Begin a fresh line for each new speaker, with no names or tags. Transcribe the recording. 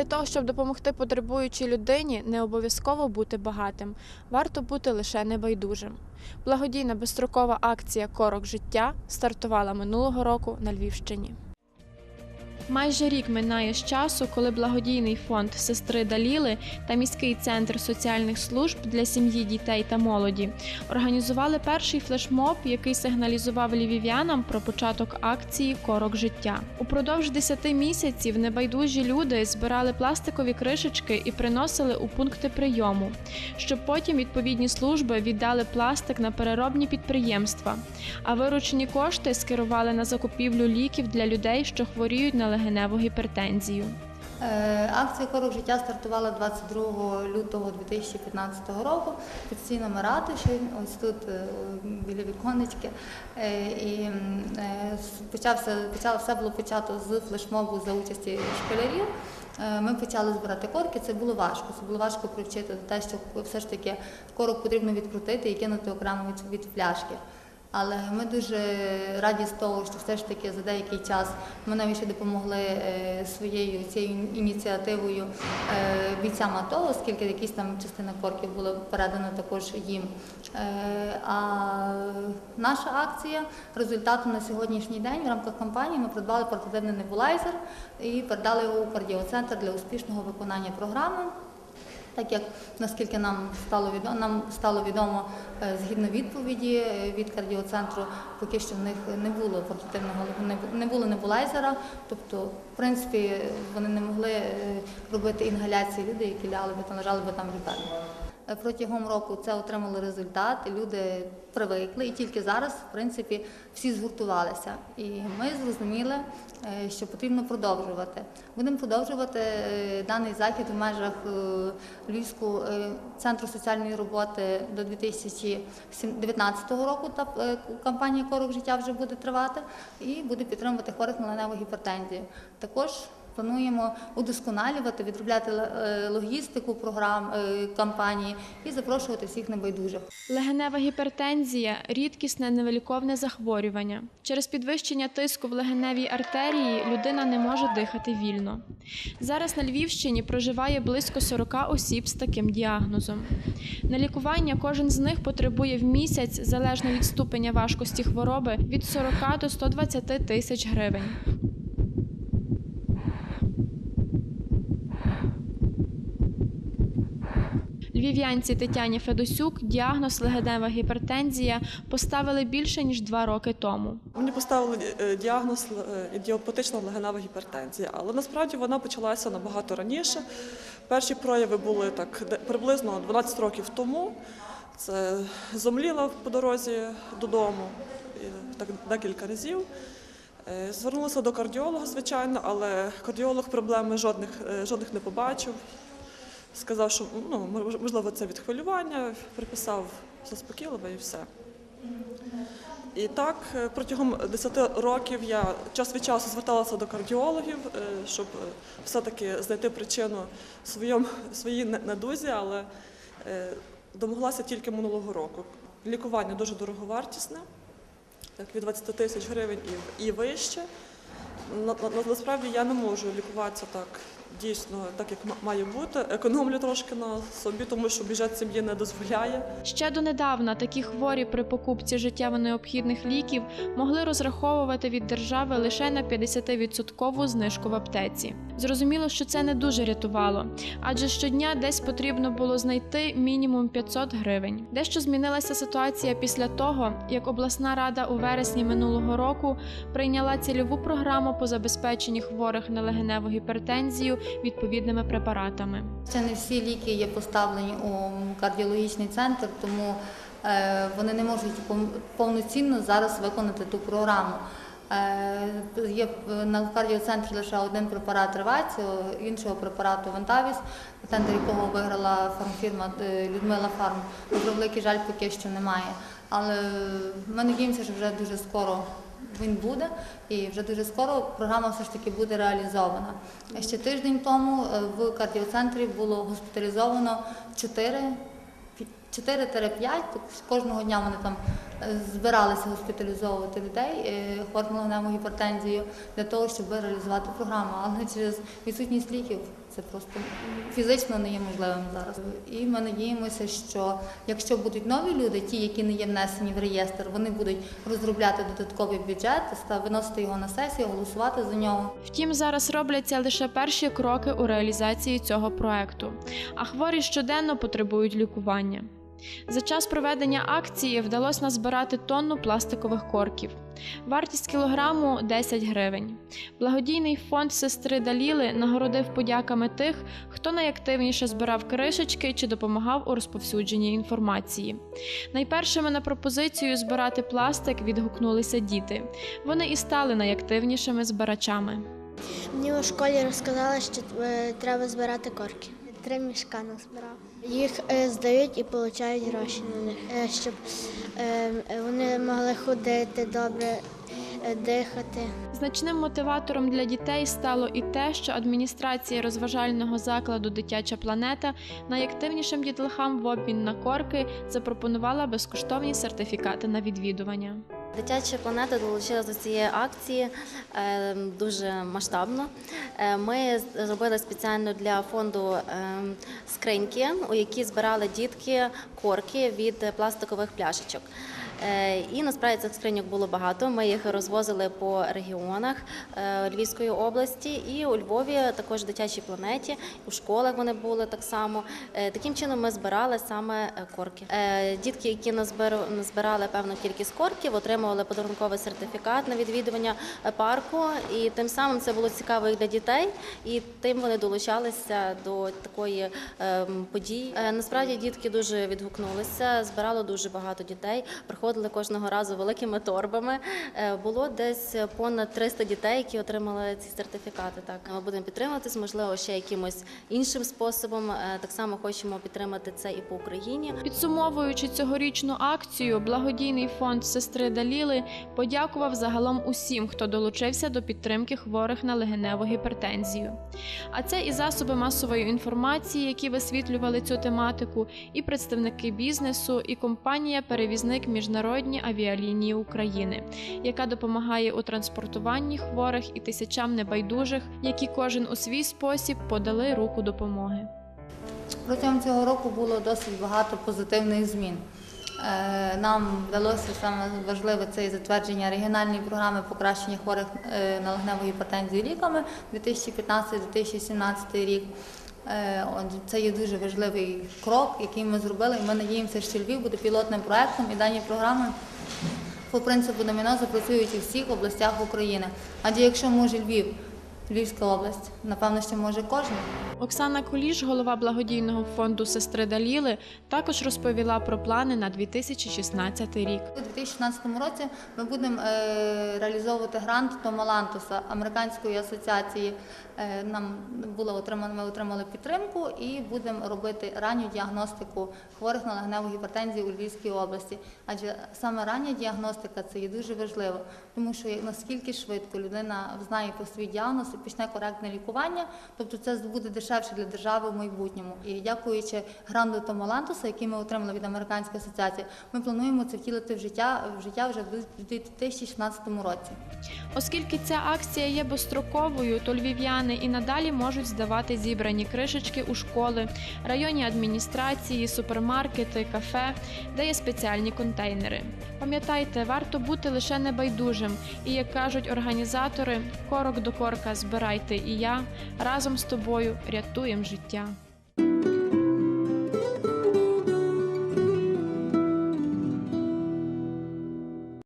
Для того, щоб допомогти потребуючій людині, не обов'язково бути багатим, варто бути лише небайдужим. Благодійна безстрокова акція Корок життя стартувала минулого року на Львівщині. Майже рік минає з часу, коли благодійний фонд сестри Даліли та міський центр соціальних служб для сім'ї, дітей та молоді організували перший флешмоб, який сигналізував львів'янам про початок акції Корок життя. Упродовж 10 місяців небайдужі люди збирали пластикові кришечки і приносили у пункти прийому, щоб потім відповідні служби віддали пластик на переробні підприємства, а виручені кошти скерували на закупівлю ліків для людей, що хворіють на легеневу гіпертензію.
Е, Акція Корок життя стартувала 22 лютого 2015 року під стінами ратуші, ось тут е, біля віконечки. Е, І почався, почало, все було почато з флешмобу за участі школярів. Ми почали збирати корки. Це було важко. Це було важко привчити те, що все ж таки корок потрібно відкрутити і кинути окремо від пляшки. Але ми дуже раді з того, що все ж таки за деякий час ми навіть ще допомогли е, своєю цією ініціативою е, бійцям АТО, оскільки якісь там частина корків була передана також їм. Е, А наша акція результату на сьогоднішній день в рамках кампанії ми придбали портативний небулайзер і передали його у кардіоцентр для успішного виконання програми. Так як наскільки нам стало відомо, нам стало відомо е, згідно відповіді е, від кардіоцентру, поки що в них не було портативного не було небулайзера. Тобто, в принципі, вони не могли е, робити інгаляції люди, які лягали би та лежали би там в лікарні. Е, Протягом року це отримали результат, люди привикли, і тільки зараз, в принципі, всі згуртувалися. І ми зрозуміли, е, що потрібно продовжувати. Будемо продовжувати е, даний захід в межах Львівського центру соціальної роботи до 2019 року. Та кампанія Корок життя вже буде тривати і буде підтримувати хворих на леневу гіпертензію. Також Плануємо удосконалювати, відробляти е, логістику програм е, кампанії і запрошувати всіх небайдужих.
Легенева гіпертензія рідкісне невиліковне захворювання. Через підвищення тиску в легеневій артерії людина не може дихати вільно. Зараз на Львівщині проживає близько 40 осіб з таким діагнозом. На лікування кожен з них потребує в місяць, залежно від ступеня важкості хвороби, від 40 до 120 тисяч гривень. Львів'янці Тетяні Федосюк діагноз легенева гіпертензія поставили більше ніж два роки тому.
Мені поставили е, діагноз е, ідіопатична легенева гіпертензія, але насправді вона почалася набагато раніше. Перші прояви були так приблизно 12 років тому. Це зомліла по дорозі додому так декілька разів. Е, Звернулася до кардіолога, звичайно, але кардіолог проблеми жодних, жодних не побачив. Сказав, що ну, мож- можливо це від хвилювання, приписав заспокійливе і все. І так е, протягом 10 років я час від часу зверталася до кардіологів, е, щоб е, все-таки знайти причину своєму, своїй не- недузі, але домоглася тільки минулого року. Лікування дуже дороговартісне, так, від 20 тисяч гривень і, вище. На, на, насправді я не можу лікуватися так дійсно, так як має бути. Економлю трошки на собі, тому що бюджет сім'ї не дозволяє.
Ще донедавна такі хворі при покупці життєво необхідних ліків могли розраховувати від держави лише на 50% знижку в аптеці. Зрозуміло, що це не дуже рятувало, адже щодня десь потрібно було знайти мінімум 500 гривень. Дещо змінилася ситуація після того, як обласна рада у вересні минулого року прийняла цільову програму по забезпеченні хворих на легеневу гіпертензію відповідними препаратами.
Ще не всі ліки є поставлені у кардіологічний центр, тому е, вони не можуть повноцінно зараз виконати ту програму. Е, Є на кардіоцентрі лише один препарат Реваціо, іншого препарату Вентавіс, тендер якого виграла фармфірма е, Людмила Фарм. На превеликий жаль, поки що немає. Але ми надіємося, що вже дуже скоро він буде, і вже дуже скоро програма все ж таки буде реалізована. Ще тиждень тому е, в кардіоцентрі було госпіталізовано 4 4-5, тобто кожного дня вони там е, збиралися госпіталізовувати людей е, хворих на гіпертензію для того, щоб реалізувати програму. Але через відсутність ліків Це просто фізично не є можливим зараз. І ми надіємося, що якщо будуть нові люди, ті, які не є внесені в реєстр, вони будуть розробляти додатковий бюджет, та виносити його на сесію, голосувати за нього.
Втім, зараз робляться лише перші кроки у реалізації цього проекту, а хворі щоденно потребують лікування. За час проведення акції вдалося назбирати тонну пластикових корків. Вартість кілограму 10 гривень. Благодійний фонд сестри Даліли нагородив подяками тих, хто найактивніше збирав кришечки чи допомагав у розповсюдженні інформації. Найпершими на пропозицію збирати пластик відгукнулися діти. Вони і стали найактивнішими збирачами.
Мені у школі розказали, що е, треба збирати корки. Три мішка назбирав. Їх е, здають і отримують гроші на них, е, щоб е, вони могли ходити добре, дихати.
Значним мотиватором для дітей стало і те, що адміністрація розважального закладу Дитяча планета найактивнішим дітлахам в обмін на корки запропонувала безкоштовні сертифікати на відвідування.
Дитяча планета долучилася до цієї акції е, дуже масштабно. Е, Ми зробили спеціально для фонду е, скриньки, у які збирали дітки корки від пластикових пляшечок. Е, І насправді цих скриньок було багато. Ми їх розвозили по регіонах е, Львівської області і у Львові, також в дитячій планеті, у школах вони були так само. Таким чином ми збирали саме корки. Дітки, які назбирали певну кількість корків, отримували подарунковий сертифікат на відвідування парку, і тим самим це було цікаво і для дітей, і тим вони долучалися до такої ем, події. Е, Насправді дітки дуже відгукнулися, збирало дуже багато дітей. Приходили кожного разу великими торбами. Е, Було десь понад 300 дітей, які отримали ці сертифікати. Так ми будемо підтримуватись, можливо, ще якимось іншим способом. Е, Так само хочемо підтримати це і по Україні.
Підсумовуючи цьогорічну акцію, благодійний фонд сестри Даліли подякував загалом усім, хто долучився до підтримки хворих на легеневу гіпертензію. А це і засоби масової інформації, які висвітлювали цю тематику, і представники бізнесу, і компанія-перевізник Міжнародні авіалінії України, яка допомагає у транспортуванні хворих і тисячам небайдужих, які кожен у свій спосіб подали руку допомоги.
Протягом цього року було досить багато позитивних змін. Е, Нам вдалося саме важливе це затвердження регіональної програми покращення хворих е, на легневу гіпертензію ліками 2015-2017 рік. Е, це є дуже важливий крок, який ми зробили, і ми надіємося, що Львів буде пілотним проектом і дані програми по принципу доміно запрацюють у всіх областях України. Адже якщо може Львів, Львівська область, напевно, що може кожен.
Оксана Куліш, голова благодійного фонду сестри Даліли, також розповіла про плани на 2016 рік.
У 2016 році ми будемо е, реалізовувати грант Тома Лантуса, американської асоціації. Е, Нам було отримано, ми отримали підтримку і будемо робити ранню діагностику хворих на легневу гіпертензію у Львівській області. Адже саме рання діагностика це є дуже важливо, тому що наскільки швидко людина знає про свій діагноз почне коректне лікування, тобто це буде дешевше для держави в майбутньому. І дякуючи гранту Тома Лантуса, який ми отримали від американської асоціації, ми плануємо це втілити в життя в життя вже в 2016 році.
Оскільки ця акція є безстроковою, то львів'яни і надалі можуть здавати зібрані кришечки у школи, районні адміністрації, супермаркети, кафе, де є спеціальні контейнери. Пам'ятайте, варто бути лише небайдужим, і як кажуть організатори, корок до корка збирайте і я разом з тобою рятуємо життя.